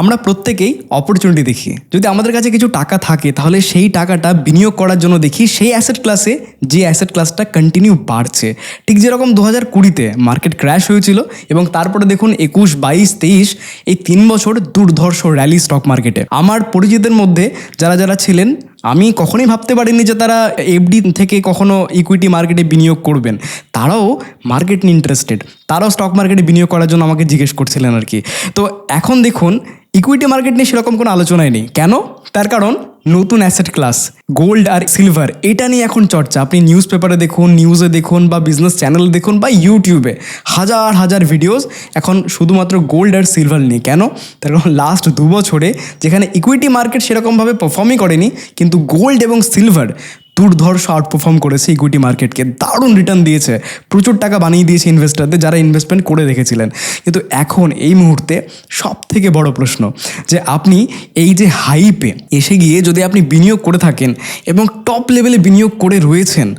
আমরা প্রত্যেকেই অপরচুনিটি দেখি। যদি আমাদের কাছে কিছু টাকা থাকে, তাহলে সেই টাকাটা বিনিয়োগ করার জন্য দেখি সেই অ্যাসেট ক্লাসে যে অ্যাসেট ক্লাসটা কন্টিনিউ বাড়ছে। ঠিক যেরকম দু হাজার কুড়িতে মার্কেট ক্র্যাশ হয়েছিল এবং তারপরে দেখুন একুশ, বাইশ, তেইশ, এই তিন বছর দুর্ধর্ষ র্যালি স্টক মার্কেটে আমার পরিচিতের মধ্যে যারা যারা ছিলেন, আমি কখনোই ভাবতে পারিনি যে তারা এফডি থেকে কখনো ইকুইটি মার্কেটে বিনিয়োগ করবেন। তারাও মার্কেট ইন্টারেস্টেড তারাও স্টক মার্কেটে বিনিয়োগ করার জন্য আমাকে জিজ্ঞেস করছিলেন আর কি। তো এখন দেখুন ইকুইটি মার্কেট নিয়ে সেরকম কোনো আলোচনাই নেই। কেন? তার কারণ নতুন অ্যাসেট ক্লাস গোল্ড আর সিলভার এটা নিয়ে এখন চর্চা। আপনি নিউজ পেপারে দেখুন নিউজে দেখুন বা বিজনেস চ্যানেলে দেখুন বা ইউটিউবে হাজার হাজার ভিডিওস এখন শুধুমাত্র গোল্ড আর সিলভার নিয়ে। কেন? তার কারণ লাস্ট দু বছরে যেখানে ইকুইটি মার্কেট সেরকমভাবে পারফর্মই করেনি, কিন্তু গোল্ড এবং সিলভার দুর্ধর্ষ আউট পারফর্ম করেছে ইকুইটি মার্কেটকে দারুণ রিটার্ন দিয়েছে। প্রচুর টাকা বানিয়ে দিয়েছে ইনভেস্টারদের যারা ইনভেস্টমেন্ট করে রেখেছিলেন। কিন্তু এখন এই মুহূর্তে সব থেকে বড় প্রশ্ন যে আপনি এই যে হাইপে এসে গিয়ে যদি আপনি বিনিয়োগ করে থাকেন এবং টপ লেভেলে বিনিয়োগ করে রয়েছেন,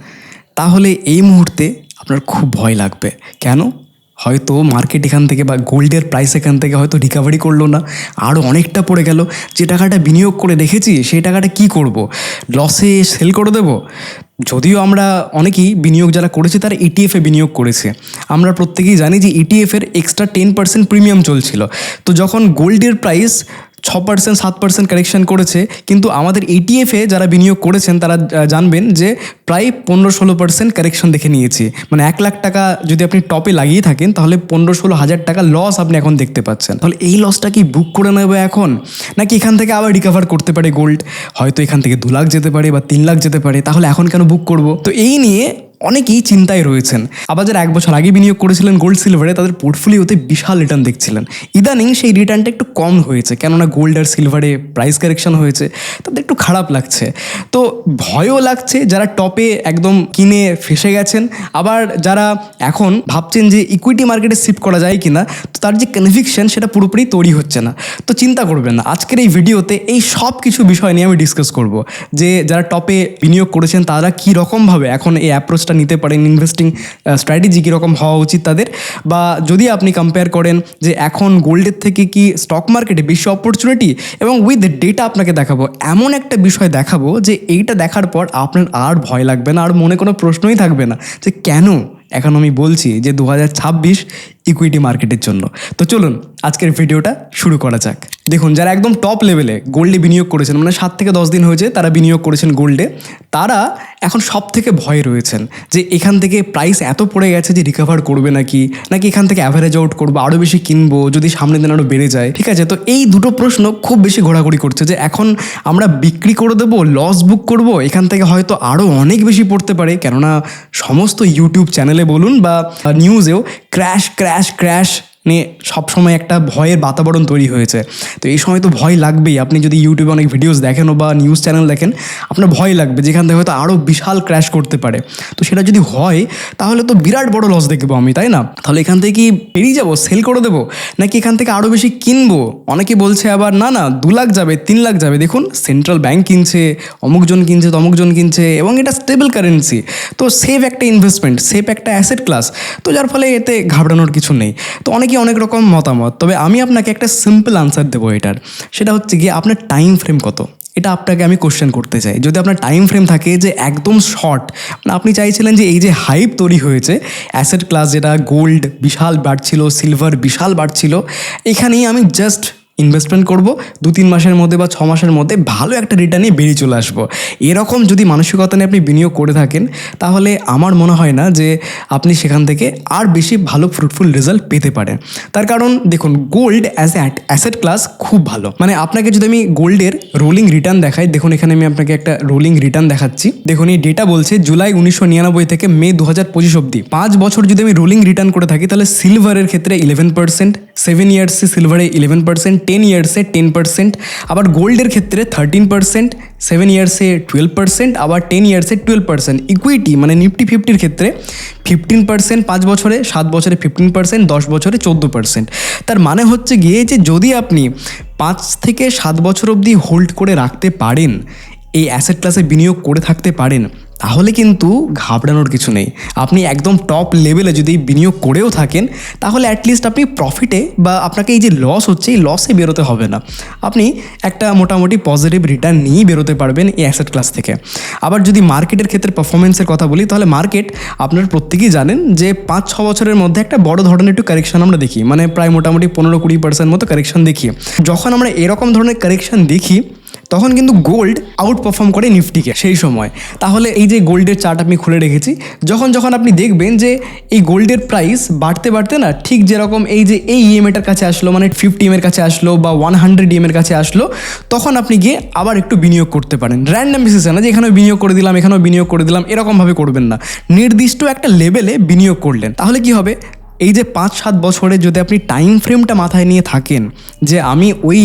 তাহলে এই মুহূর্তে আপনার খুব ভয় লাগবে। কেন? হয়তো মার্কেট এখান থেকে বা গোল্ডের প্রাইস এখান থেকে হয়তো রিকাভারি করল না। আরও অনেকটা পড়ে গেল। যে টাকাটা বিনিয়োগ করে রেখেছি, সেই টাকাটা কি করব? লসে সেল করে দেব? যদিও আমরা অনেকেই বিনিয়োগ যারা করেছে, তারা ইটিএফে বিনিয়োগ করেছে। আমরা প্রত্যেকেই জানি যে ইটিএফের এক্সট্রা টেন পার্সেন্ট প্রিমিয়াম চলছিল। তো যখন গোল্ডের প্রাইস ছ পার্সেন্ট সাত পার্সেন্ট কারেকশন করেছে। কিন্তু আমাদের এটিএফে যারা বিনিয়োগ করেছেন, তারা জানবেন যে প্রায় পনেরো ষোলো পার্সেন্ট কারেকশন দেখে নিয়েছি। মানে এক লাখ টাকা যদি আপনি টপে লাগিয়ে থাকেন, তাহলে পনেরো ষোলো হাজার টাকা লস আপনি এখন দেখতে পাচ্ছেন। তাহলে এই লসটা কি বুক করে নেবে এখন? নাকি এখান থেকে আবার রিকভার করতে পারে গোল্ড হয়তো এখান থেকে দু লাখ যেতে পারে বা তিন লাখ যেতে পারে, তাহলে এখন কেন বুক করব? তো এই নিয়ে অনেকেই চিন্তায় রয়েছেন। আবার যারা এক বছর আগে বিনিয়োগ করেছিলেন গোল্ড সিলভারে তাদের পোর্টফোলিওতে বিশাল রিটার্ন দেখছিলেন। ইদানিং সেই রিটার্নটা একটু কম হয়েছে, কেননা গোল্ড আর সিলভারে প্রাইস কারেকশন হয়েছে, তাদের একটু খারাপ লাগছে। তো ভয়ও লাগছে যারা টপে একদম কিনে ফেসে গেছেন, আবার যারা এখন ভাবছেন যে ইকুইটি মার্কেটে শিফট করা যায় কিনা, তো তার যে কনভিকশন সেটা পুরোপুরি তৈরি হচ্ছে না। তো চিন্তা করবেন না, আজকের এই ভিডিওতে এই সব কিছু বিষয় নিয়ে আমি ডিসকাস করব। যে যারা টপে বিনিয়োগ করেছেন, তারা কী রকমভাবে এখন এই অ্যাপ্রোচটা নিতে পারেন ইনভেস্টিং স্ট্র্যাটেজি কীরকম হওয়া উচিত তাদের। বা যদি আপনি কম্পেয়ার করেন যে এখন গোল্ডের থেকে কি স্টক মার্কেটে বেশি অপরচুনিটি এবং উইথ ডেটা আপনাকে দেখাবো, এমন একটা বিষয় দেখাবো যে এইটা দেখার পর আপনার আর ভয় লাগবে না, আর মনে কোনো প্রশ্নই থাকবে না যে কেন? এখন আমি বলছি যে দু হাজার ছাব্বিশ ইকুইটি মার্কেটের জন্য। তো চলুন, আজকের ভিডিওটা শুরু করা যাক। দেখুন, যারা একদম টপ লেভেলে গোল্ডে বিনিয়োগ করেছেন মানে সাত থেকে দশ দিন হয়েছে তারা বিনিয়োগ করেছেন গোল্ডে তারা এখন সব থেকে ভয়ে রয়েছেন যে এখান থেকে প্রাইস এত পড়ে গেছে যে রিকভার করবে নাকি নাকি এখান থেকে অ্যাভারেজ আউট করব আরও বেশি কিনবো, যদি সামনের দিন আরও বেড়ে যায়, ঠিক আছে? তো এই দুটো প্রশ্ন খুব বেশি ঘোরাঘুরি করছে যে এখন আমরা বিক্রি করে দেবো লস বুক করব, এখান থেকে হয়তো আরও অনেক বেশি পড়তে পারে, কেননা সমস্ত ইউটিউব চ্যানেলে বলুন বা নিউজেও ক্র্যাশ ক্র্যাশ ক্র্যাশ নিয়ে সবসময় একটা ভয়ের বাতাবরণ তৈরি হয়েছে। তো এই সময় তো ভয় লাগবেই। আপনি যদি ইউটিউবে অনেক ভিডিওস দেখেন বা নিউজ চ্যানেল দেখেন, আপনার ভয় লাগবে যেখান থেকে হয়তো আরও বিশাল ক্র্যাশ করতে পারে। তো সেটা যদি হয়, তাহলে তো বিরাট বড় লস দেখব আমি, তাই না? তাহলে এখান থেকে কি বেরিয়ে যাব? সেল করে দেবো? নাকি এখান থেকে আরও বেশি কিনবো? অনেকে বলছে আবার, না না, দু লাখ যাবে, তিন লাখ যাবে। দেখুন সেন্ট্রাল ব্যাংক কিনছে অমুকজন কিনছে তমুকজন কিনছে, এবং এটা স্টেবল কারেন্সি তো সেফ একটা ইনভেস্টমেন্ট সেফ একটা অ্যাসেট ক্লাস তো যার ফলে এতে ঘাবড়ানোর কিছু নেই। তো অনেকে অনেক রকম মতামত। তবে আমি আপনাকে একটা সিম্পল আনসার দেবো এটার। সেটা হচ্ছে গিয়ে আপনার টাইম ফ্রেম কত? এটা আপনাকে আমি কোশ্চেন করতে চাই। যদি আপনার টাইম ফ্রেম থাকে যে একদম শর্ট মানে আপনি চাইছিলেন যে এই যে হাইপ তৈরি হয়েছে অ্যাসেট ক্লাস যেটা গোল্ড বিশাল বাড়ছিল সিলভার বিশাল বাড়ছিল, এখানেই আমি জাস্ট ইনভেস্টমেন্ট করব, দু তিন মাসের মধ্যে বা ছ মাসের মধ্যে ভালো একটা রিটার্নে বেরিয়ে চলে আসব। এরকম যদি মানসিকতা নিয়ে আপনি বিনিয়োগ করে থাকেন, তাহলে আমার মনে হয় না যে আপনি সেখান থেকে আর বেশি ভালো ফ্রুটফুল রেজাল্ট পেতে পারেন। তার কারণ দেখুন gold as at asset class খুব ভালো। মানে আপনাকে যদি আমি গোল্ডের রোলিং রিটার্ন দেখাই, দেখুন এখানে আমি আপনাকে একটা রোলিং রিটার্ন দেখাচ্ছি। দেখুন, এই ডেটা বলছে জুলাই উনিশশো নিরানব্বই থেকে মে দু হাজার পঁচিশ অব্দি পাঁচ বছর যদি আমি রোলিং রিটার্ন করে থাকি, তাহলে সিলভারের ক্ষেত্রে ইলেভেন পার্সেন্ট সেভেন ইয়ার্সে সিলভারে ইলেভেন পার্সেন্ট টেন ইয়ার্সে টেন পার্সেন্ট আবার গোল্ডের ক্ষেত্রে থার্টিন পার্সেন্ট সেভেন ইয়ার্সে টুয়েলভ পার্সেন্ট আবার টেন ইয়ার্সে টুয়েলভ পার্সেন্ট ইকুইটি মানে নিফটি ফিফটির ক্ষেত্রে ফিফটিন পার্সেন্ট পাঁচ বছরে, সাত বছরে ফিফটিন পার্সেন্ট দশ বছরে চোদ্দ পার্সেন্ট তার মানে হচ্ছে গিয়ে যে যদি আপনি পাঁচ থেকে সাত বছর অবধি হোল্ড করে রাখতে পারেন, এই অ্যাসেট ক্লাসে বিনিয়োগ করে থাকতে পারেন তাহলে কিন্তু ঘাবড়ানোর কিছু নেই। আপনি একদম টপ লেভেলে যদি বিনিয়োগ করেও থাকেন, তাহলে অ্যাটলিস্ট আপনি প্রফিটে বা আপনাকে এই যে লস হচ্ছে, এই লসে বেরোতে হবে না। আপনি একটা মোটামুটি পজিটিভ রিটার্ন নিয়েই বেরোতে পারবেন এই অ্যাসেট ক্লাস থেকে। আবার যদি মার্কেটের ক্ষেত্রে পারফরমেন্সের কথা বলি, তাহলে মার্কেট আপনার প্রত্যেকেই জানেন যে পাঁচ, ছ বছরের মধ্যে একটা বড় ধরনের একটু কারেকশন আমরা দেখি। মানে প্রায় মোটামুটি পনেরো কুড়ি পার্সেন্ট মতো কারেকশন দেখি যখন আমরা এরকম ধরনের কারেকশন দেখি তখন কিন্তু গোল্ড আউট পারফর্ম করে নিফটিকে সেই সময়। তাহলে এই যে গোল্ডের চার্ট আমি খুলে রেখেছি, যখন যখন আপনি দেখবেন যে এই গোল্ডের প্রাইস বাড়তে বাড়তে না ঠিক যেরকম এই যে এই ইএমএটার কাছে আসলো মানে ফিফটি এম এর কাছে আসলো বা ওয়ান হান্ড্রেড ইএম এর কাছে আসলো, তখন আপনি গিয়ে আবার একটু বিনিয়োগ করতে পারেন। র্যান্ডাম বেসিসে না যে এখানেও বিনিয়োগ করে দিলাম, এখানেও বিনিয়োগ করে দিলাম, এরকমভাবে করবেন না। নির্দিষ্ট একটা লেভেলে বিনিয়োগ করলেন, তাহলে কি হবে? এই যে পাঁচ সাত বছরে যদি আপনি টাইম ফ্রেমটা মাথায় নিয়ে থাকেন যে আমি ওই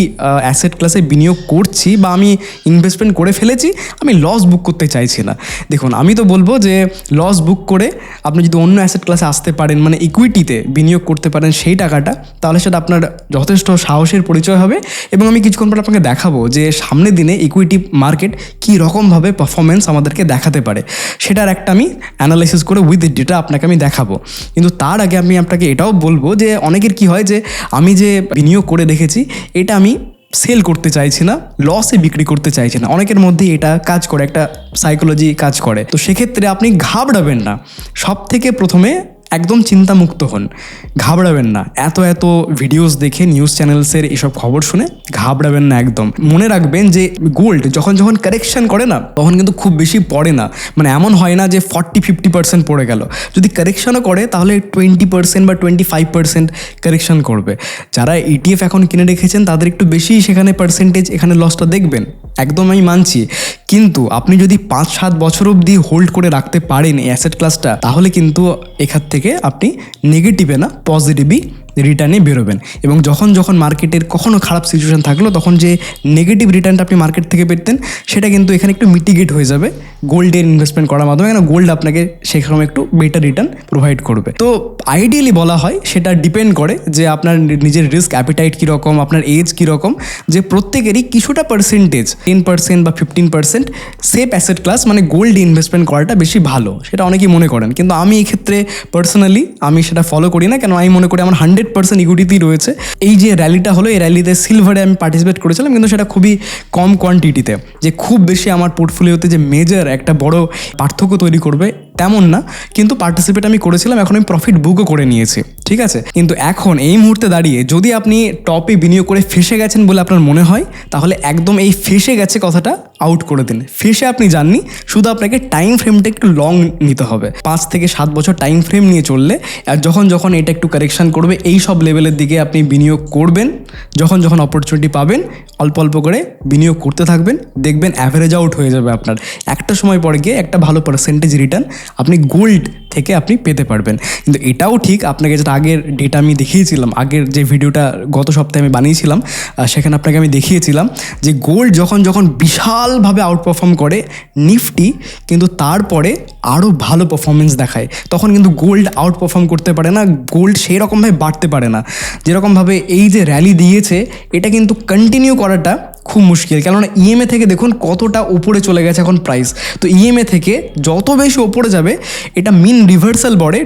অ্যাসেট ক্লাসে বিনিয়োগ করছি বা আমি ইনভেস্টমেন্ট করে ফেলেছি, আমি লস বুক করতে চাইছি না। দেখুন, আমি তো বলব যে লস বুক করে আপনি যদি অন্য অ্যাসেট ক্লাসে আসতে পারেন মানে ইকুইটিতে বিনিয়োগ করতে পারেন সেই টাকাটা, তাহলে সেটা আপনার যথেষ্ট সাহসের পরিচয় হবে এবং আমি কিছুক্ষণ পর আপনাকে দেখাবো যে সামনের দিনে ইকুইটি মার্কেট কী রকমভাবে পারফরমেন্স আমাদেরকে দেখাতে পারে। সেটার একটা আমি অ্যানালাইসিস করে উইথ ডেটা আপনাকে আমি দেখাবো। কিন্তু তার আগে আমি আপনাকে এটাও বলব যে অনেকের কি হয় যে আমি যে বিনিয়োগ করে রেখেছি এটা আমি সেল করতে চাইছি না লসে বিক্রি করতে চাইছি না। অনেকের মধ্যে এটা কাজ করে, একটা সাইকোলজি কাজ করে। তো সেক্ষেত্রে আপনি ঘাবড়াবেন না। সব থেকে প্রথমে একদম চিন্তামুক্ত হন। ঘাবড়াবেন না। এত এত ভিডিওস দেখে নিউজ চ্যানেলসের এসব খবর শুনে ঘাবড়াবেন না একদম। মনে রাখবেন যে গোল্ড যখন যখন কারেকশন করে না, তখন কিন্তু খুব বেশি পড়ে না। মানে এমন হয় না যে ফর্টি ফিফটি পার্সেন্ট পড়ে গেল। যদি কারেকশনও করে, তাহলে টোয়েন্টি পার্সেন্ট বা টোয়েন্টি ফাইভ পার্সেন্ট কারেকশন করবে। যারা ইটিএফ এখন কিনে রেখেছেন, তাদের একটু বেশি সেখানে পার্সেন্টেজ এখানে লসটা দেখবেন। একদম আমি মানছি। কিন্তু আপনি যদি পাঁচ, সাত বছর অবধি হোল্ড করে রাখতে পারেন এই অ্যাসেট ক্লাসটা তাহলে কিন্তু এখান থেকে আপনি নেগেটিভে না পজিটিভই রিটার্নে বেরোবেন। এবং যখন যখন মার্কেটের কখনো খারাপ সিচুয়েশন থাকল, তখন যে নেগেটিভ রিটার্নটা আপনি মার্কেট থেকে পেতেন, সেটা কিন্তু এখানে একটু মিটিগেট হয়ে যাবে। গোল্ডের ইনভেস্টমেন্ট করার মাধ্যমে কেন গোল্ড আপনাকে সেরকম একটু বেটার রিটার্ন প্রোভাইড করবে। তো আইডিয়ালি বলা হয়, সেটা ডিপেন্ড করে যে আপনার নিজের রিস্ক অ্যাপিটাইট কীরকম, আপনার এজ কীরকম, যে প্রত্যেকেরই কিছুটা পার্সেন্টেজ টেন পার্সেন্ট বা fifteen percent safe asset class মানে গোল্ড ইনভেস্টমেন্ট করাটা বেশি ভালো। সেটা অনেকেই মনে করেন। কিন্তু আমি এক্ষেত্রে পার্সোনালি আমি সেটা ফলো করি না কেন আমি মনে করি আমার হান্ড্রেড পার্সেন্ট ইকুইটিতেই রয়েছে। এই যে র্যালিটা হলো, এই র্যালিতে সিলভারে আমি পার্টিসিপেট করেছিলাম, কিন্তু সেটা খুবই কম কোয়ান্টিটিতে যে খুব বেশি আমার পোর্টফোলিওতে যে মেজর একটা বড় পার্থক্য তৈরি করবে তেমন না, কিন্তু পার্টিসিপেট আমি করেছিলাম, এখন আমি প্রফিট বুকও করে নিয়েছি, ঠিক আছে? কিন্তু এখন এই মুহূর্তে দাঁড়িয়ে যদি আপনি টপে বিনিয়োগ করে ফেসে গেছেন বলে আপনার মনে হয়, তাহলে একদম এই ফেসে গেছে কথাটা আউট করে দিন। ফেসে আপনি জাননি শুধু আপনাকে টাইম ফ্রেমটা একটু লং নিতে হবে। পাঁচ থেকে সাত বছর টাইম ফ্রেম নিয়ে চললে, আর যখন যখন এটা একটু কারেকশন করবে, এই সব লেভেলের দিকে আপনি বিনিয়োগ করবেন, যখন যখন অপরচুনিটি পাবেন, অল্প অল্প করে বিনিয়োগ করতে থাকবেন, দেখবেন অ্যাভারেজ আউট হয়ে যাবে আপনার। একটা সময় পরে গিয়ে একটা ভালো পার্সেন্টেজ রিটার্ন আপনি গোল্ড থেকে আপনি পেতে পারবেন। কিন্তু এটাও ঠিক, আপনাকে যেটা আগের ডেটা আমি দেখিয়েছিলাম, আগের যে ভিডিওটা গত সপ্তাহে আমি বানিয়েছিলাম সেখানে আপনাকে আমি দেখিয়েছিলাম যে গোল্ড যখন যখন বিশালভাবে আউট পারফর্ম করে নিফটি কিন্তু তারপরে আরও ভালো পারফরমেন্স দেখায়। তখন কিন্তু গোল্ড আউট পারফর্ম করতে পারে না গোল্ড সেই রকমভাবে বাড়তে পারে না। যেরকমভাবে এই যে র্যালি দিয়েছে, এটা কিন্তু কন্টিনিউ করাটা খুব মুশকিল। কেননা ইএমএ থেকে দেখুন কতটা উপরে চলে গেছে এখন প্রাইস তো ইএমএ থেকে যত বেশি ওপরে যাবে, এটা মিন রিভার্সাল বলে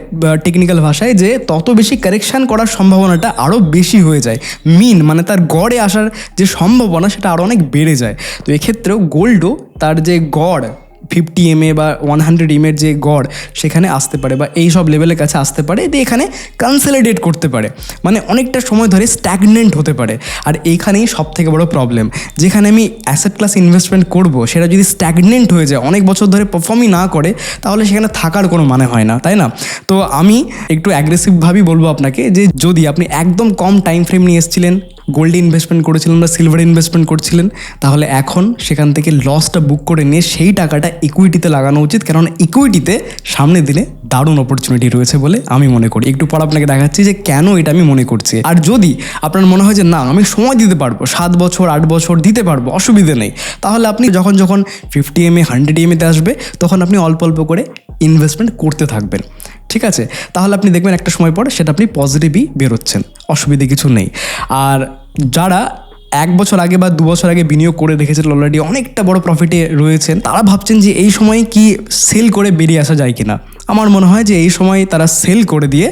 টেকনিক্যাল ভাষায় যে তত বেশি কারেকশান করার সম্ভাবনাটা আরও বেশি হয়ে যায়। মিন মানে তার গড়ে আসার যে সম্ভাবনা সেটা আরও অনেক বেড়ে যায়। তো এক্ষেত্রেও গোল্ডও তার যে গড় ফিফটি এম বা ওয়ান হান্ড্রেড এমের যে গড় সেখানে আসতে পারে বা এই সব লেভেলের কাছে আসতে পারে দিয়ে এখানে কনসেলিডেট করতে পারে। মানে অনেকটা সময় ধরে স্ট্যাগনেন্ট হতে পারে। আর এইখানেই সব থেকে বড় প্রবলেম যেখানে আমি অ্যাসেট ক্লাস ইনভেস্টমেন্ট করব, সেটা যদি স্ট্যাগনেন্ট হয়ে যায়, অনেক বছর ধরে পারফর্মই না করে, তাহলে সেখানে থাকার কোনো মানে হয় না, তাই না? তো আমি একটু অ্যাগ্রেসিভভাবেই বলব আপনাকে যে যদি আপনি একদম কম টাইম ফ্রেম নিয়ে এসেছিলেন গোল্ডে ইনভেস্টমেন্ট করেছিলেন বা সিলভারে ইনভেস্টমেন্ট করছিলেন, তাহলে এখন সেখান থেকে লসটা বুক করে নিয়ে সেই টাকাটা ইকুইটিতে লাগানো উচিত কারণ ইকুইটিতে সামনে দিনে দারুণ অপরচুনিটি রয়েছে বলে আমি মনে করি। একটু পর আপনাকে দেখাচ্ছি যে কেন এটা আমি মনে করছি। আর যদি আপনার মনে হয় যে, না, আমি সময় দিতে পারব, সাত বছর, আট বছর দিতে পারব, অসুবিধে নেই। তাহলে আপনি যখন যখন ফিফটি এম এ হান্ড্রেড এম এতে আসবে, তখন আপনি অল্প অল্প করে ইনভেস্টমেন্ট করতে থাকবেন। ঠিক আছে? তাহলে আপনি দেখবেন একটা সময় পর সেটা আপনি পজিটিভই বেরোচ্ছেন, অসুবিধে কিছু নেই। আর যারা এক বছর আগে বা দু বছর আগে বিনিয়োগ করে রেখেছেন অলরেডি অনেকটা বড় প্রফিটে রয়েছেন, তারা ভাবছেন যে এই সময় কি সেল করে বেরিয়ে আসা যায় কিনা। আমার মনে হয় যে এই সময় তারা সেল করে দিয়ে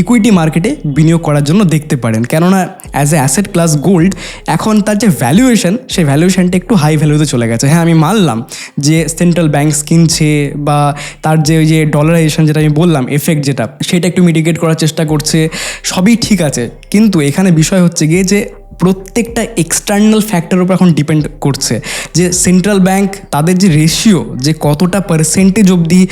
ইকুইটি মার্কেটে বিনিয়োগ করার জন্য দেখতে পারেন। কেননা as a asset class gold এখন তার যে ভ্যালুয়েশন সেই ভ্যালুয়েশনটা একটু হাই ভ্যালুতে চলে গেছে। হ্যাঁ আমি মানলাম যে সেন্ট্রাল ব্যাঙ্কস কিনছে বা তার যে ওই যে ডলারাইজেশন যেটা আমি বললাম এফেক্ট যেটা, সেটা একটু মিটিগেট করার চেষ্টা করছে, সবই ঠিক আছে। কিন্তু এখানে বিষয় হচ্ছে গিয়ে যে প্রত্যেকটা এক্সটার্নাল ফ্যাক্টরের উপর এখন ডিপেন্ড করছে। যে সেন্ট্রাল ব্যাংক তাদের যে রেশিও যে কতটা পার্সেন্টেজ অবধি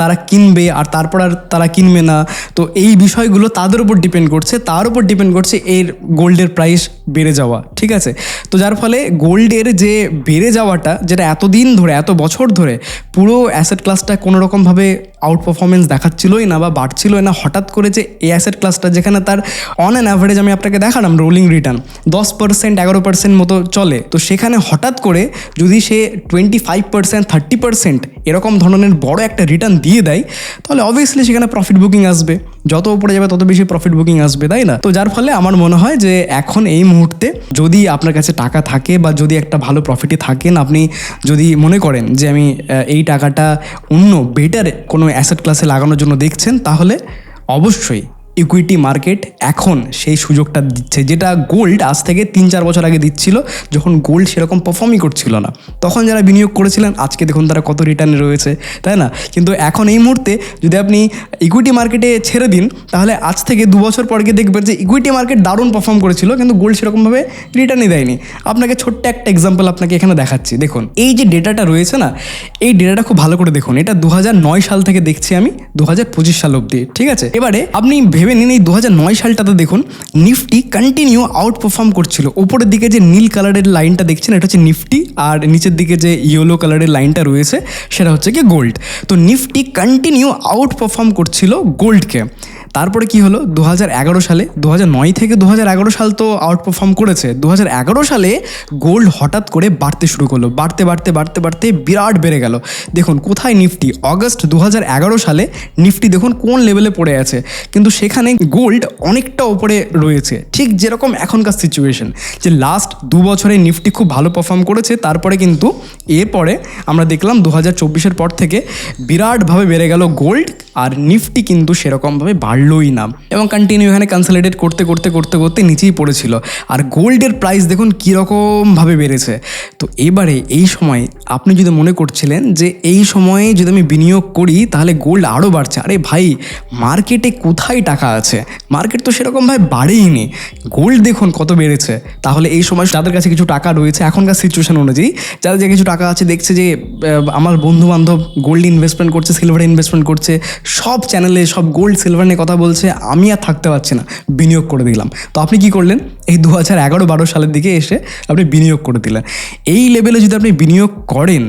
তারা কিনবে আর তারপর আর তারা কিনবে না, তো এই বিষয়গুলো তাদের উপর ডিপেন্ড করছে। তার উপর ডিপেন্ড করছে এর গোল্ডের প্রাইস বেড়ে যাওয়া, ঠিক আছে? তো যার ফলে গোল্ডের যে বেড়ে যাওয়াটা, যেটা এতদিন ধরে, এত বছর ধরে পুরো অ্যাসেট ক্লাসটা কোনো রকমভাবে আউট পারফরমেন্স দেখাচ্ছিলই না বা বাড়ছিলই না। হঠাৎ করে যে এই অ্যাসেট ক্লাসটা যেখানে তার অন অ্যান অ্যাভারেজ আমি আপনাকে দেখালাম রোলিং রিটার্ন দশ পার্সেন্ট এগারো পার্সেন্ট মতো চলে। তো সেখানে হঠাৎ করে যদি সে twenty five percent thirty percent এরকম ধরনের বড় একটা রিটার্ন দিয়ে দেয়, তাহলে অবভিয়াসলি সেখানে প্রফিট বুকিং আসবে। যত উপরে যাবে তত বেশি প্রফিট বুকিং আসবে, তাই না? তো যার ফলে আমার মনে হয় যে এখন এই মুহূর্তে যদি আপনার কাছে টাকা থাকে বা যদি একটা ভালো প্রফিটে থাকেন, আপনি যদি মনে করেন যে আমি এই টাকাটা অন্য বেটার কোনো অ্যাসেট ক্লাসে লাগানোর জন্য দেখছেন তাহলে অবশ্যই ইকুইটি মার্কেট এখন সেই সুযোগটা দিচ্ছে, যেটা গোল্ড আজ থেকে তিন চার বছর আগে দিচ্ছিল, যখন গোল্ড সেরকম পারফর্মই করছিল না। তখন যারা বিনিয়োগ করেছিলেন, আজকে দেখুন তারা কত রিটার্নে রয়েছে, তাই না? কিন্তু এখন এই মুহূর্তে যদি আপনি ইকুইটি মার্কেটে ছেড়ে দিন, তাহলে আজ থেকে দু বছর পর গিয়ে দেখবেন যে ইকুইটি মার্কেট দারুণ পারফর্ম করেছিল, কিন্তু গোল্ড সেরকমভাবে রিটার্নই দেয়নি। আপনাকে ছোট্ট একটা এক্সাম্পল আপনাকে এখানে দেখাচ্ছি। দেখুন, এই যে ডেটাটা রয়েছে না, এই ডেটাটা খুব ভালো করে দেখুন। এটা দু হাজার নয় সাল থেকে দেখছি আমি, দু হাজার পঁচিশ সাল অবধি, ঠিক আছে? এবারে আপনি ভেবে নিন, এই দু হাজার নয় সালটাতে দেখুন, নিফটি কন্টিনিউ আউট পারফর্ম করছিল। ওপরের দিকে যে নীল কালারের লাইনটা দেখছেন, এটা হচ্ছে নিফটি, আর নিচের দিকে যে ইয়েলো কালারের লাইনটা রয়েছে, সেটা হচ্ছে কি গোল্ড তো নিফটি কন্টিনিউ আউট পারফর্ম করছিল গোল্ডকে তারপরে কি হলো? দু হাজার এগারো সালে দু হাজার নয় থেকে দু হাজার এগারো সাল তো আউট পারফর্ম করেছে। দু হাজার এগারো সালে গোল্ড হঠাৎ করে বাড়তে শুরু করল। বাড়তে বাড়তে বাড়তে বাড়তে বিরাট বেড়ে গেল। দেখুন, কোথায় নিফটি? অগস্ট দু হাজার এগারো সালে নিফটি দেখুন কোন লেভেলে পড়ে আছে। কিন্তু সেখানে গোল্ড অনেকটা ওপরে রয়েছে। ঠিক যেরকম এখনকার সিচুয়েশন যে লাস্ট দু বছরে নিফটি খুব ভালো পারফর্ম করেছে, তারপরে কিন্তু এরপরে আমরা দেখলাম দু হাজার পর থেকে বিরাটভাবে বেড়ে গেল গোল্ড আর নিফটি কিন্তু সেরকমভাবে বাড়লোই না। এবং কন্টিনিউ এখানে কনসলিডেট করতে করতে করতে করতে নিচেই পড়েছিল। আর গোল্ডের প্রাইস দেখুন কীরকমভাবে বেড়েছে। তো এবারে এই সময় আপনি যদি মনে করছিলেন যে এই সময়ে যদি আমি বিনিয়োগ করি, তাহলে গোল্ড আরও বাড়ছে। আরে ভাই মার্কেটে কোথায় টাকা আছে? মার্কেট তো সেরকমভাবে বাড়েইনি গোল্ড দেখুন কত বেড়েছে। তাহলে এই সময় যাদের কাছে কিছু টাকা রয়েছে, এখনকার সিচুয়েশন অনুযায়ী যাদের যে কিছু টাকা আছে, দেখছে যে আমার বন্ধু বান্ধব গোল্ড ইনভেস্টমেন্ট করছে সিলভারে ইনভেস্টমেন্ট করছে, সব চ্যানেলে সব গোল্ড সিলভার নিয়ে কথা বলছে, আমি আর থাকতে পারছি না। বিনিয়োগ করে দিলাম। তো আপনি কি করলেন? এই দু হাজার এগারো বারো সালের দিকে এসে আপনি বিনিয়োগ করে দিলেন। এই লেভেলে যদি আপনি বিনিয়োগ করেন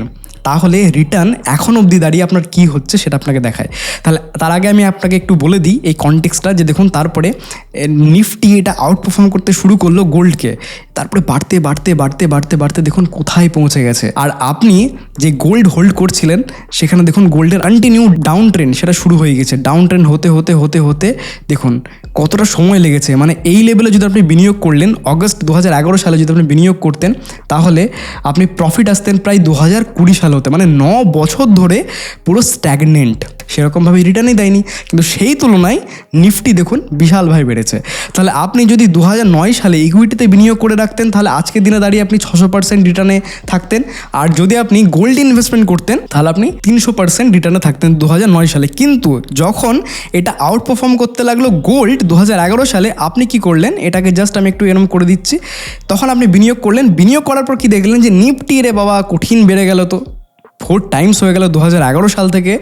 তাহলে রিটার্ন এখন অবধি দাঁড়িয়ে আপনার কি হচ্ছে সেটা আপনাকে দেখায়। তাহলে তার আগে আমি আপনাকে একটু বলে দিই এই কনটেক্সটা যে দেখুন, তারপরে নিফটি এটা আউট পারফর্ম করতে শুরু করল গোল্ডকে তারপরে বাড়তে বাড়তে বাড়তে বাড়তে বাড়তে দেখুন কোথায় পৌঁছে গেছে। আর আপনি যে গোল্ড হোল্ড করছিলেন, সেখানে দেখুন গোল্ডের কন্টিনিউ ডাউন ট্রেন্ড সেটা শুরু হয়ে গেছে। ডাউন ট্রেন্ড হতে হতে হতে হতে দেখুন কতটা সময় লেগেছে। মানে এই লেভেলে যদি আপনি বিনিয়োগ করলেন অগস্ট দু হাজার এগারো সালে যদি আপনি বিনিয়োগ করতেন, তাহলে আপনি প্রফিট আসতেন প্রায় দু হাজার কুড়ি সাল। হতে। মানে ন বছর ধরে পুরো স্ট্যাগনেন্ট সেরকমভাবে রিটার্নই দেয়নি। কিন্তু সেই তুলনায় নিফটি দেখুন বিশালভাবে বেড়েছে। তাহলে আপনি যদি দু হাজার নয় সালে ইকুইটিতে বিনিয়োগ করে রাখতেন, তাহলে আজকের দিনে দাঁড়িয়ে আপনি ছশো পার্সেন্ট রিটার্নে থাকতেন। আর যদি আপনি গোল্ড ইনভেস্টমেন্ট করতেন, তাহলে আপনি তিনশো পার্সেন্ট রিটার্নে থাকতেন দু হাজার নয় সালে। কিন্তু যখন এটা আউট পারফর্ম করতে লাগল গোল্ড দু হাজার এগারো সালে, আপনি কি করলেন? এটাকে জাস্ট আমি একটু এরম করে দিচ্ছি। তখন আপনি বিনিয়োগ করলেন। বিনিয়োগ করার পর কি দেখলেন যে নিফটি রে বাবা কঠিন বেড়ে গেল তো। ফোর টাইমস হয়ে গেল দু হাজার এগারো সাল থেকে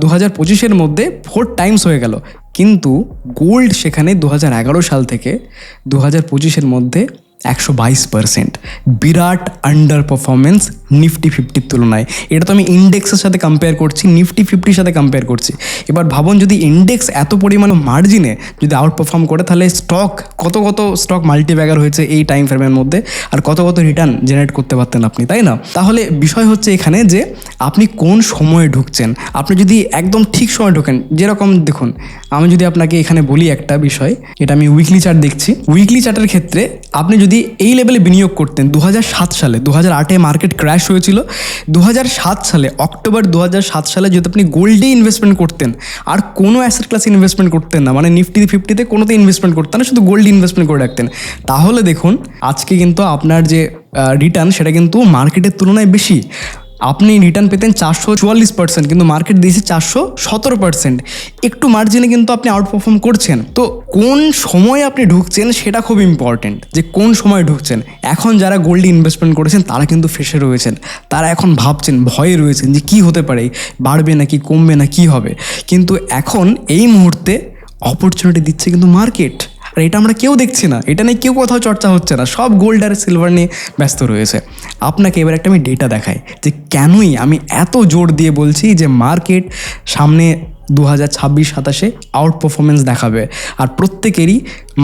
দু হাজার পঁচিশের মধ্যে ফোর টাইমস হয়ে গেল। কিন্তু গোল্ড সেখানে দু হাজার এগারো সাল থেকে দু হাজার পঁচিশের মধ্যে একশো বাইশ পার্সেন্ট। বিরাট আন্ডার পারফরমেন্স নিফটি ফিফটির তুলনায়। এটা তো আমি ইন্ডেক্সের সাথে কম্পেয়ার করছি নিফটি ফিফটির সাথে কম্পেয়ার করছি। এবার ভাবুন যদি ইন্ডেক্স এত পরিমাণ মার্জিনে যদি আউট পারফর্ম করে, তাহলে স্টক কত কত স্টক মাল্টিব্যাগার হয়েছে এই টাইম ফ্রেমের মধ্যে, আর কত কত রিটার্ন জেনারেট করতে পারতেন আপনি, তাই না? তাহলে বিষয় হচ্ছে এখানে যে, আপনি কোন সময়ে ঢুকছেন? আপনি যদি একদম ঠিক সময় ঢোকেন, যেরকম দেখুন, আমি যদি আপনাকে এখানে বলি একটা বিষয়, এটা আমি উইকলি চার্ট দেখছি। উইকলি চার্টের ক্ষেত্রে আপনি যদি এই লেভেলে বিনিয়োগ করতেন দু হাজার সাত সালে দু হাজার মার্কেট ক্র্যাশ হয়েছিল। দু হাজার সাত সালে, অক্টোবর দু হাজার সাত সালে যদি আপনি গোল্ডে ইনভেস্টমেন্ট করতেন, আর কোনো অ্যাসেট ক্লাসে ইনভেস্টমেন্ট করতেন না মানে নিফটি ফিফটিতে কোনোতে ইনভেস্টমেন্ট করতেন না, শুধু গোল্ড ইনভেস্টমেন্ট করে রাখতেন। তাহলে দেখুন, আজকে কিন্তু আপনার যে রিটার্ন সেটা কিন্তু মার্কেটের তুলনায় বেশি। আপনি রিটার্ন পেতেন চারশো চুয়াল্লিশ পার্সেন্ট কিন্তু মার্কেট দিয়েছে চারশো সতেরো পার্সেন্ট একটু মার্জিনে কিন্তু আপনি আউট পারফর্ম করছেন। তো কোন সময় আপনি ঢুকছেন সেটা খুব ইম্পর্টেন্ট যে কোন সময় ঢুকছেন। এখন যারা গোল্ডে ইনভেস্টমেন্ট করেছেন, তারা কিন্তু ফেসে রয়েছেন। তারা এখন ভাবছেন, ভয়ে রয়েছেন যে কি হতে পারে, বাড়বে নাকি, কমবে না, কি হবে? কিন্তু এখন এই মুহূর্তে অপরচুনিটি দিচ্ছে কিন্তু মার্কেট আর এটা আমরা কেউ দেখছি না। এটা নিয়ে কেউ কোথাও চর্চা হচ্ছে না। সব গোল্ড আর সিলভার নিয়ে ব্যস্ত রয়েছে। আপনাকে এবার একটা আমি ডেটা দেখাই যে কেনই আমি এত জোর দিয়ে বলছি যে মার্কেট সামনে দু হাজার ছাব্বিশ, সাতাশে আউট পারফরমেন্স দেখাবে। আর প্রত্যেকেরই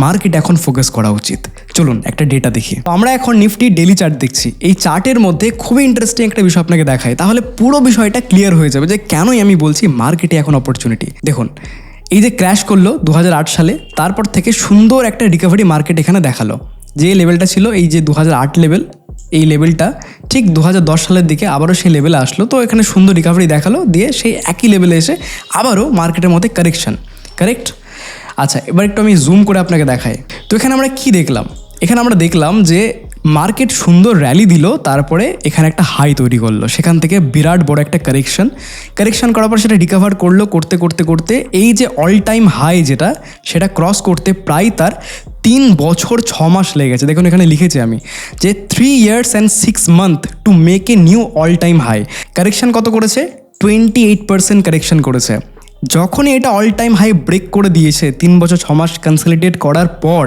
মার্কেট এখন ফোকাস করা উচিত। চলুন একটা ডেটা দেখি। তো আমরা এখন নিফটি ডেলি চার্ট দেখছি। এই চার্টের মধ্যে খুবই ইন্টারেস্টিং একটা বিষয় আপনাকে দেখায় তাহলে পুরো বিষয়টা ক্লিয়ার হয়ে যাবে যে কেনই আমি বলছি মার্কেটে এখন অপরচুনিটি দেখুন এই যে ক্র্যাশ করল দু হাজার আট সালে, তারপর থেকে সুন্দর একটা রিকভারি মার্কেট এখানে দেখাল। যে লেভেলটা ছিল এই যে দু হাজার আট লেভেল এই লেভেলটা ঠিক দু হাজার দশ সালের দিকে আবারও সেই লেভেলে আসলো। তো এখানে সুন্দর রিকভারি দেখাল, দিয়ে সেই একই লেভেলে এসে আবারও মার্কেটের মধ্যে কারেকশন কারেক্ট আচ্ছা এবার একটু আমি জুম করে আপনাকে দেখাই। তো এখানে আমরা কি দেখলাম? এখানে আমরা দেখলাম যে মার্কেট সুন্দর র্যালি দিল, তারপরে এখানে একটা হাই তৈরি করল। সেখান থেকে বিরাট বড় একটা কারেকশন কারেকশন করার পর সেটা রিকভার করল করতে করতে করতে। এই যে অল টাইম হাই যেটা, সেটা ক্রস করতে প্রায় তার তিন বছর ছ মাস লেগেছে দেখুন, এখানে লিখেছি আমি যে three years and six month to make a new all time high correction কত করেছে? টোয়েন্টি এইট পার্সেন্ট কারেকশন করেছে। যখনই এটা অল টাইম হাই ব্রেক করে দিয়েছে, তিন বছর ছ মাস কনসলিডেট করার পর,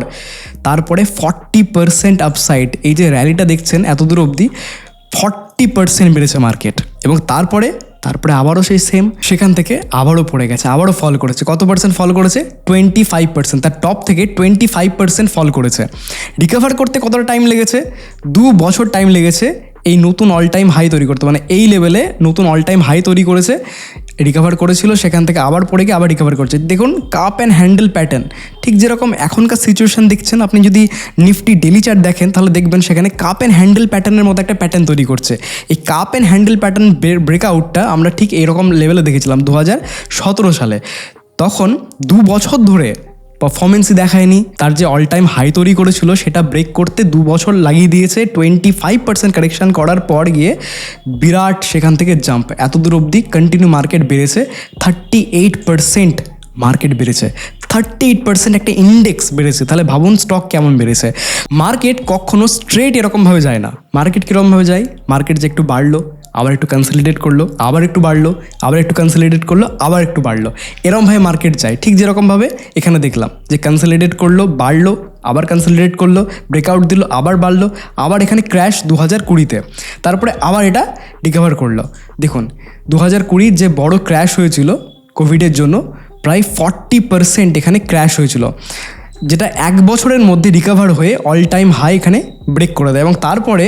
তারপরে ফর্টি পার্সেন্ট আপসাইড এই যে র্যালিটা দেখছেন এত দূর অবধি ফর্টি পার্সেন্ট বেড়েছে মার্কেট এবং তারপরে তারপরে আবারও সেই সেম সেখান থেকে আবারও পড়ে গেছে, আবারও ফল করেছে। কত পার্সেন্ট ফল করেছে? টোয়েন্টি ফাইভ পার্সেন্ট তার টপ থেকে টোয়েন্টি ফাইভ পার্সেন্ট ফল করেছে। রিকভার করতে কতটা টাইম লেগেছে? দু বছর টাইম লেগেছে এই নতুন অল টাইম হাই তৈরি করতে। মানে এই লেভেলে নতুন অল টাইম হাই তৈরি করেছে। রিকভার করেছিল, সেখান থেকে আবার পড়ে গিয়ে আবার রিকভার করছে। দেখুন কাপ অ্যান্ড হ্যান্ডেল প্যাটার্ন ঠিক যেরকম এখনকার সিচুয়েশান দেখছেন, আপনি যদি নিফটি ডেলি চার্ট দেখেন, তাহলে দেখবেন সেখানে কাপ অ্যান্ড হ্যান্ডেল প্যাটার্নের মতো একটা প্যাটার্ন তৈরি করছে। এই কাপ অ্যান্ড হ্যান্ডেল প্যাটার্ন ব্রেকআউটটা আমরা ঠিক এরকম লেভেলে দেখেছিলাম দু হাজার সতেরো সালে। তখন দু বছর ধরে পারফরমেন্সই দেখায়নি, তার যে অল টাইম হাই তৈরি করেছিল, সেটা ব্রেক করতে দু বছর লাগিয়ে দিয়েছে। টোয়েন্টি ফাইভ পার্সেন্ট কারেকশান করার পর গিয়ে বিরাট সেখান থেকে জাম্প এত দূর অবধি কন্টিনিউ মার্কেট বেড়েছে থার্টি এইট পার্সেন্ট মার্কেট বেড়েছে। থার্টি এইট পার্সেন্ট একটা ইন্ডেক্স বেড়েছে, তাহলে ভাবুন স্টক কেমন বেড়েছে। মার্কেট কখনো স্ট্রেট এরকমভাবে যায় না। মার্কেট কীরকমভাবে যায়? মার্কেট যে একটু বাড়লো। আবার একটু কনসলিডেট করল, আবার একটু বাড়লো, আবার একটু কনসলিডেট করল, আবার একটু বাড়লো। এরমভাবে মার্কেট যায়। ঠিক যেরকমভাবে এখানে দেখলাম যে কনসলিডেট করল, বাড়লো, আবার কনসলিডেট করল ব্রেকআউট দিল, আবার বাড়লো, আবার এখানে ক্র্যাশ দু হাজার কুড়িতে। তারপরে আবার এটা রিকভার করল। দেখুন দু হাজার কুড়ির যে বড় ক্র্যাশ হয়েছিল কোভিডের জন্য, প্রায় ফর্টি পার্সেন্ট এখানে ক্র্যাশ হয়েছিল। যেটা এক বছরের মধ্যে রিকভার হয়ে অল টাইম হাই এখানে ব্রেক করে দেয়। এবং তারপরে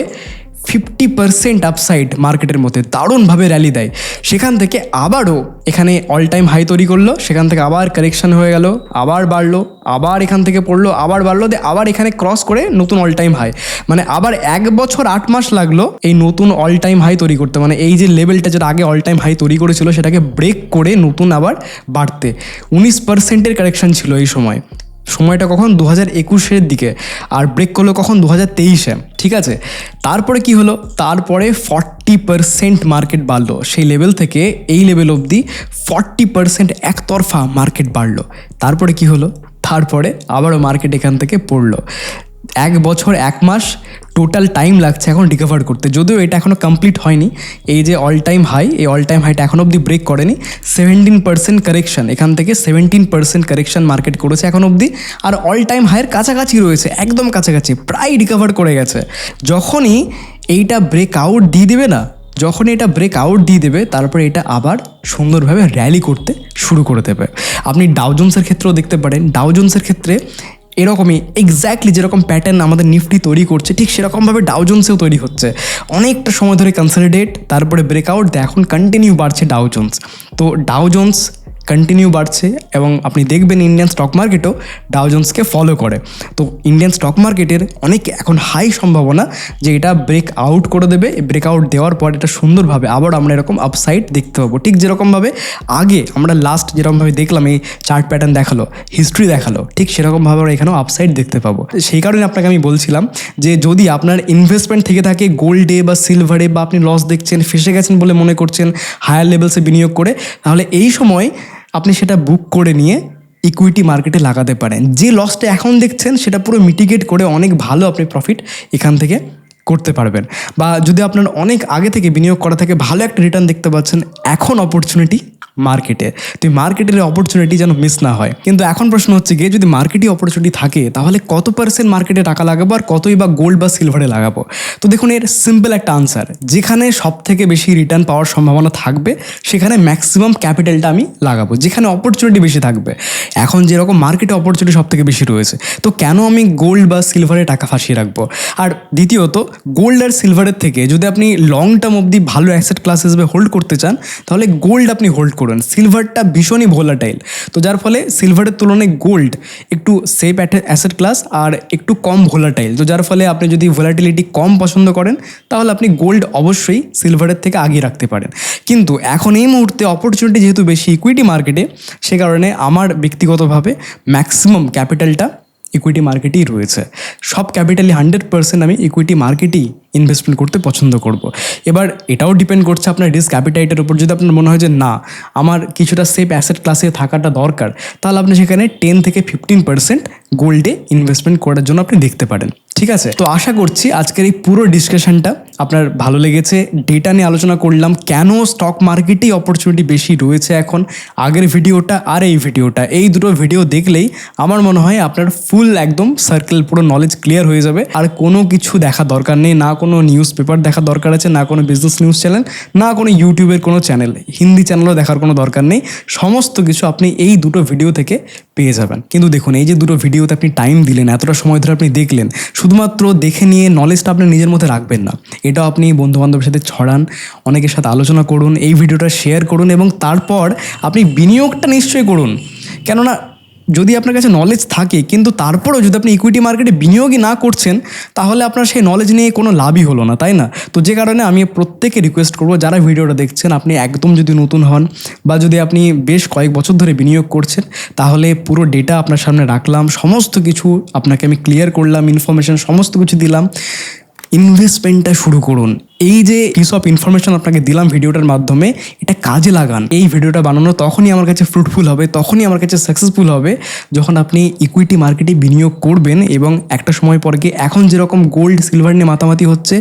ফিফটি পার্সেন্ট আপসাইড মার্কেটের মধ্যে দারুণভাবে র্যালি দেয়। সেখান থেকে আবারও এখানে অল টাইম হাই তৈরি করল, সেখান থেকে আবার কারেকশন হয়ে গেল, আবার বাড়লো, আবার এখান থেকে পড়ল, আবার বাড়লো, দিয়ে আবার এখানে ক্রস করে নতুন অল টাইম হাই মানে আবার এক বছর আট মাস লাগল এই নতুন অল টাইম হাই তৈরি করতে। মানে এই যে লেভেলটা যেটা আগে অল টাইম হাই তৈরি করেছিল, সেটাকে ব্রেক করে নতুন আবার বাড়তে। উনিশ পার্সেন্টের কারেকশন ছিল এই সময়। সময়টা কখন? দু হাজার একুশের দিকে। আর ব্রেক করল কখন? দু হাজার তেইশে। ঠিক আছে? তারপরে কি হলো? তারপরে ফর্টি পারসেন্ট মার্কেট বাড়লো। সেই লেভেল থেকে এই লেভেল অবধি ফর্টি পারসেন্ট একতরফা মার্কেট বাড়লো। তারপরে কি হলো? তারপরে আবারও মার্কেট এখান থেকে পড়ল। এক বছর, এক মাস টোটাল টাইম লাগছে এখন রিকভার করতে। যদিও এটা এখনও কমপ্লিট হয়নি। এই যে অল টাইম হাই এই অল টাইম হাইটা এখন অবধি ব্রেক করেনি। সেভেন্টিন পার্সেন্ট কারেকশন এখান থেকে সেভেন্টিন পার্সেন্ট কারেকশন মার্কেট করেছে এখন অবধি। আর অল টাইম হাইয়ের কাছাকাছি রয়েছে, একদম কাছাকাছি, প্রায় রিকভার করে গেছে। যখনই এইটা ব্রেক আউট দিয়ে দেবে না যখন এটা ব্রেক আউট দিয়ে দেবে, তারপরে এটা আবার সুন্দরভাবে র্যালি করতে শুরু করে দেবে। আপনি ডাউজন্সের ক্ষেত্রেও দেখতে পারেন। ডাউজন্সের ক্ষেত্রে এরকমই এক্স্যাক্টলি যেরকম প্যাটার্ন আমাদের নিফটি তৈরি করছে, ঠিক সেরকমভাবে ডাউজন্সেও তৈরি হচ্ছে। অনেকটা সময় ধরে কনসলিডেট তারপরে ব্রেকআউট এখন কন্টিনিউ বাড়ছে ডাউজন্স তো ডাউজন্স কন্টিনিউ বাড়ছে এবং আপনি দেখবেন ইন্ডিয়ান স্টক মার্কেটও ডাউজন্সকে ফলো করে। তো ইন্ডিয়ান স্টক মার্কেটের অনেক এখন হাই সম্ভাবনা যে এটা ব্রেক আউট করে দেবে। ব্রেক আউট দেওয়ার পর এটা সুন্দরভাবে আবার আমরা এরকম আপসাইড দেখতে পাবো। ঠিক যেরকমভাবে আগে আমরা লাস্ট যেরকমভাবে দেখলাম, এই চার্ট প্যাটার্ন দেখাল হিস্ট্রি দেখাল, ঠিক সেরকমভাবে আমরা এখানেও আপসাইড দেখতে পাবো। সেই কারণে আপনাকে আমি বলছিলাম যে যদি আপনার ইনভেস্টমেন্ট থেকে থাকে গোল্ডে বা সিলভারে বা আপনি লস দেখছেন, ফেসে গেছেন বলে মনে করছেন হায়ার লেভেলসে বিনিয়োগ করে, তাহলে এই সময় আপনি সেটা বুক করে নিয়ে ইকুইটি মার্কেটে লাগাতে পারেন। যে লসটা এখন দেখছেন, সেটা পুরো মিটিগেট করে অনেক ভালো আপনি প্রফিট এখান থেকে করতে পারবেন। বা যদি আপনার অনেক আগে থেকে বিনিয়োগ করা থেকে ভালো একটা রিটার্ন দেখতে পাচ্ছেন, এখন অপরচুনিটি মার্কেটে তো এই মার্কেটের অপরচুনিটি যেন মিস না হয়। কিন্তু এখন প্রশ্ন হচ্ছে গিয়ে, যদি মার্কেটে অপরচুনিটি থাকে, তাহলে কত পার্সেন্ট মার্কেটে টাকা লাগাবো আর কতই বা গোল্ড বা সিলভারে লাগাবো? তো দেখুন, এর সিম্পল একটা আনসার যেখানে সব থেকে বেশি রিটার্ন পাওয়ার সম্ভাবনা থাকবে, সেখানে ম্যাক্সিমাম ক্যাপিটালটা আমি লাগাবো, যেখানে অপরচুনিটি বেশি থাকবে। এখন যেরকম মার্কেটে অপরচুনিটি সব থেকে বেশি রয়েছে, তো কেন আমি গোল্ড বা সিলভারে টাকা ফাঁসিয়ে রাখব? আর দ্বিতীয়ত গোল্ড আর সিলভারের থেকে যদি আপনি লং টার্ম অবধি ভালো অ্যাসেট ক্লাস হিসেবে হোল্ড করতে চান, তাহলে গোল্ড আপনি হোল্ড করুন। সিলভারটা ভীষণই ভোলাটাইল তো যার ফলে সিলভারের তুলনায় গোল্ড একটু সেফ অ্যাসেট ক্লাস আর একটু কম ভোলাটাইল তো যার ফলে আপনি যদি ভোলাটিলিটি কম পছন্দ করেন, তাহলে আপনি গোল্ড অবশ্যই সিলভারের থেকে আগিয়ে রাখতে পারেন। কিন্তু এখন এই মুহূর্তে অপরচুনিটি যেহেতু বেশি ইকুইটি মার্কেটে সে কারণে আমার ব্যক্তিগতভাবে ম্যাক্সিমাম ক্যাপিটালটা ইকুইটি মার্কেটই রয়েছে। সব ক্যাপিটালি হান্ড্রেড পার্সেন্ট আমি ইকুইটি মার্কেটই ইনভেস্টমেন্ট করতে পছন্দ করব। এবার এটাও ডিপেন্ড করছে আপনার রিস্ক ক্যাপিটাইটের উপর। যদি আপনার মনে হয় যে না, আমার কিছুটা সেফ অ্যাসেট ক্লাসে থাকাটা দরকার, তাহলে আপনি সেখানে টেন থেকে ফিফটিন পার্সেন্ট গোল্ডে ইনভেস্টমেন্ট করার জন্য আপনি দেখতে পারেন। ঠিক আছে? তো আশা করছি আজকের এই পুরো ডিসকাশনটা আপনার ভালো লেগেছে। ডেটা নিয়ে আলোচনা করলাম, কেন স্টক মার্কেটেই অপরচুনিটি বেশি রয়েছে এখন? আগের ভিডিওটা আর এই ভিডিওটা। এই দুটো ভিডিও দেখলেই আমার মনে হয় আপনার ফুল একদম সার্কেল পুরো নলেজ ক্লিয়ার হয়ে যাবে। আর কোনো কিছু দেখা দরকার নেই, না কোনো নিউজ পেপার দেখা দরকার আছে, না কোনো বিজনেস নিউজ চ্যানেল না কোনো ইউটিউবের কোনো চ্যানেল হিন্দি চ্যানেলও দেখার কোনো দরকার নেই। সমস্ত কিছু আপনি এই দুটো ভিডিও থেকে পেয়ে যাবেন। কিন্তু দেখুন, এই যে দুটো ভিডিওতে আপনি টাইম দিলেন, এতটা সময় ধরে আপনি দেখলেন, শুধুমাত্র দেখে নিয়ে নলেজটা আপনি নিজের মধ্যে রাখবেন না। এটা আপনি বন্ধু বান্ধবের সাথে ছড়ান, অনেকের সাথে আলোচনা করুন, এই ভিডিওটা শেয়ার করুন এবং তারপর আপনি বিনিয়োগটা নিশ্চয়ই করুন। কেননা যদি আপনার কাছে নলেজ থাকে, কিন্তু তারপরেও যদি আপনি ইকুইটি মার্কেটে বিনিয়োগই না করছেন, তাহলে আপনার সেই নলেজ নিয়ে কোনো লাভই হলো না, তাই না? তো যে কারণে আমি প্রত্যেকে রিকোয়েস্ট করব, যারা ভিডিওটা দেখছেন, আপনি একদম যদি নতুন হন বা যদি আপনি বেশ কয়েক বছর ধরে বিনিয়োগ করছেন, তাহলে পুরো ডেটা আপনার সামনে রাখলাম, সমস্ত কিছু আপনাকে আমি ক্লিয়ার করলাম ইনফরমেশন সমস্ত কিছু দিলাম। ইনভেস্টমেন্টটা শুরু করুন। এই যে পিস অফ ইনফরমেশন আপনাকে দিলাম ভিডিওটার মাধ্যমে, এটা কাজে লাগান। এই ভিডিওটা বানানো তখনই আমার কাছে ফ্রুটফুল হবে, তখনই আমার কাছে সাকসেসফুল হবে, যখন আপনি ইকুইটি মার্কেটে বিনিয়োগ করবেন এবং একটা সময় পর গিয়ে এখন যেরকম গোল্ড সিলভার নিয়ে মাতামাতি হচ্ছে,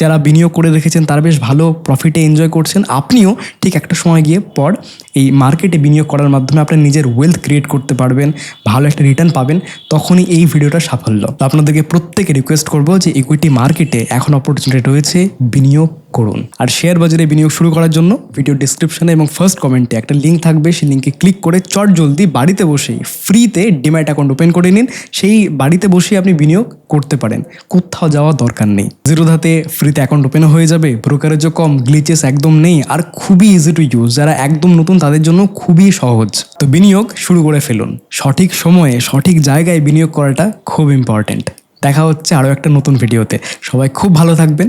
যারা বিনিয়োগ করে রেখেছেন, তারা বেশ ভালো প্রফিটে এনজয় করছেন। আপনিও ঠিক একটা সময় গিয়ে পর এই মার্কেটে বিনিয়োগ করার মাধ্যমে আপনার নিজের ওয়েলথ ক্রিয়েট করতে পারবেন, ভালো একটা রিটার্ন পাবেন, তখনই এই ভিডিওটা সাফল্য। তো আপনাদেরকে প্রত্যেকে রিকোয়েস্ট করব যে ইকুইটি মার্কেটে এখন অপরচুনিটি রয়েছে বিনিয়োগ করুন। আর শেয়ার বাজারে বিনিয়োগ শুরু করার জন্য ভিডিও ডিসক্রিপশনে এবং ফার্স্ট কমেন্টে একটা লিঙ্ক থাকবে। সেই লিঙ্কে ক্লিক করে চট জলদি বাড়িতে বসেই ফ্রিতে ডিম্যাট অ্যাকাউন্ট ওপেন করে নিন। সেই বাড়িতে বসেই আপনি বিনিয়োগ করতে পারেন। কোথাও যাওয়ার দরকার নেই। জিরোধাতে ফ্রিতে অ্যাকাউন্ট ওপেনও হয়ে যাবে। ব্রোকারেজও কম গ্লিচেস একদম নেই। আর খুবই ইজি টু ইউজ যারা একদম নতুন, তাদের জন্য খুবই সহজ। তো বিনিয়োগ শুরু করে ফেলুন। সঠিক সময়ে, সঠিক জায়গায় বিনিয়োগ করাটা খুব ইম্পর্ট্যান্ট দেখা হচ্ছে আরও একটা নতুন ভিডিওতে সবাই খুব ভালো থাকবেন।